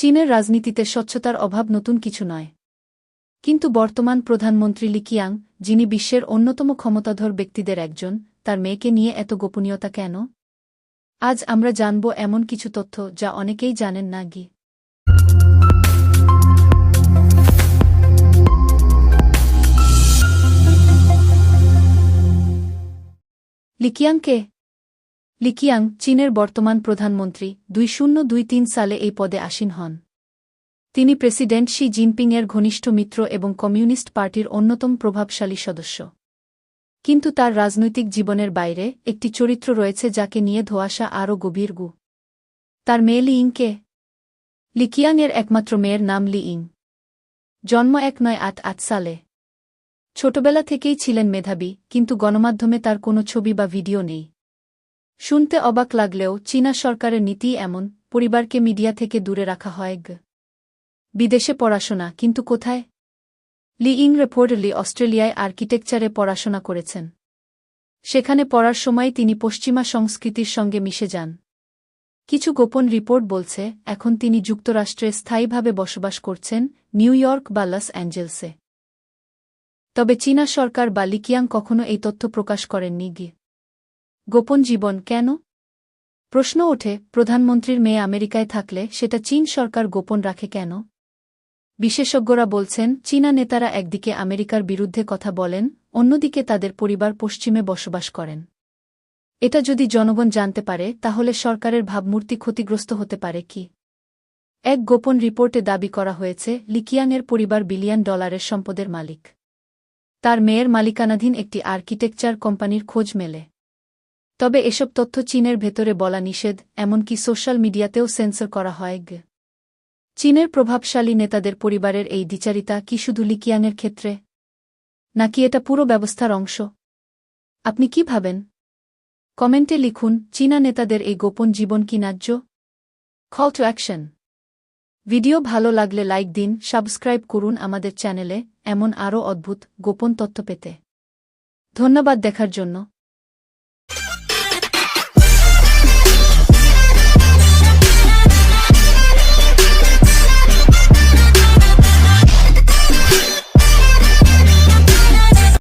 চীনের রাজনীতিতে স্বচ্ছতার অভাব নতুন কিছু নয়। কিন্তু বর্তমান প্রধানমন্ত্রী লিকিয়াং যিনি বিশ্বের অন্যতম ক্ষমতাধর ব্যক্তিদের একজন, তার মেয়েকে নিয়ে এত গোপনীয়তা কেন? আজ আমরা জানব এমন কিছু তথ্য যা অনেকেই জানেন না গি। লিকিয়াংকে লিকিয়াং, চীনের বর্তমান প্রধানমন্ত্রী, দুই শূন্য দুই তিন সালে এই পদে আসীন হন। তিনি প্রেসিডেন্ট শি জিনপিংয়ের ঘনিষ্ঠ মিত্র এবং কমিউনিস্ট পার্টির অন্যতম প্রভাবশালী সদস্য। কিন্তু তার রাজনৈতিক জীবনের বাইরে একটি চরিত্র রয়েছে যাকে নিয়ে ধোয়াশা আরও গভীর গু। তার মেয়ে লি ইংকে। লিকিয়াংয়ের একমাত্র মেয়ের নাম লি ইং। জন্ম এক নয় আট আট সালে। ছোটবেলা থেকেই ছিলেন মেধাবী, কিন্তু গণমাধ্যমে তার কোনো ছবি বা ভিডিও নেই। শুনতে অবাক লাগলেও চীনা সরকারের নীতি এমন, পরিবারকে মিডিয়া থেকে দূরে রাখা হয় বিদেশে পড়াশোনা, কিন্তু কোথায়? লি ইং রেপোর্টলি অস্ট্রেলিয়ায় আর্কিটেকচারে পড়াশোনা করেছেন। সেখানে পড়ার সময় তিনি পশ্চিমা সংস্কৃতির সঙ্গে মিশে যান। কিছু গোপন রিপোর্ট বলছে, এখন তিনি যুক্তরাষ্ট্রে স্থায়ীভাবে বসবাস করছেন, নিউ ইয়র্ক বা লস অ্যাঞ্জেলসে। তবে চীনা সরকার বা লিকিয়াং কখনো এই তথ্য প্রকাশ করেননি গি। গোপন জীবন কেন? প্রশ্ন ওঠে, প্রধানমন্ত্রীর মেয়ে আমেরিকায় থাকলে সেটা চীন সরকার গোপন রাখে কেন? বিশেষজ্ঞরা বলছেন, চীনা নেতারা একদিকে আমেরিকার বিরুদ্ধে কথা বলেন, অন্যদিকে তাদের পরিবার পশ্চিমে বসবাস করেন। এটা যদি জনগণ জানতে পারে, তাহলে সরকারের ভাবমূর্তি ক্ষতিগ্রস্ত হতে পারে কি? এক গোপন রিপোর্টে দাবি করা হয়েছে, লিকিয়াংয়ের পরিবার বিলিয়ন ডলারের সম্পদের মালিক। তার মেয়ের মালিকানাধীন একটি আর্কিটেকচার কোম্পানির খোঁজ মেলে। তবে এসব তথ্য চীনের ভেতরে বলা নিষেধ, এমনকি সোশ্যাল মিডিয়াতেও সেন্সর করা হয় চীনের প্রভাবশালী নেতাদের পরিবারের এই দ্বিচারিতা কি শুধু লিকিয়াংয়ের ক্ষেত্রে? নাকি এটা পুরো ব্যবস্থার অংশ? আপনি কি ভাবেন? কমেন্টে লিখুন, চীনা নেতাদের এই গোপন জীবন কি ন্যায্য? কল টু অ্যাকশন ভিডিও ভালো লাগলে লাইক দিন, সাবস্ক্রাইব করুন আমাদের চ্যানেলে, এমন আরও অদ্ভুত, গোপন তথ্য পেতে। ধন্যবাদ দেখার জন্য।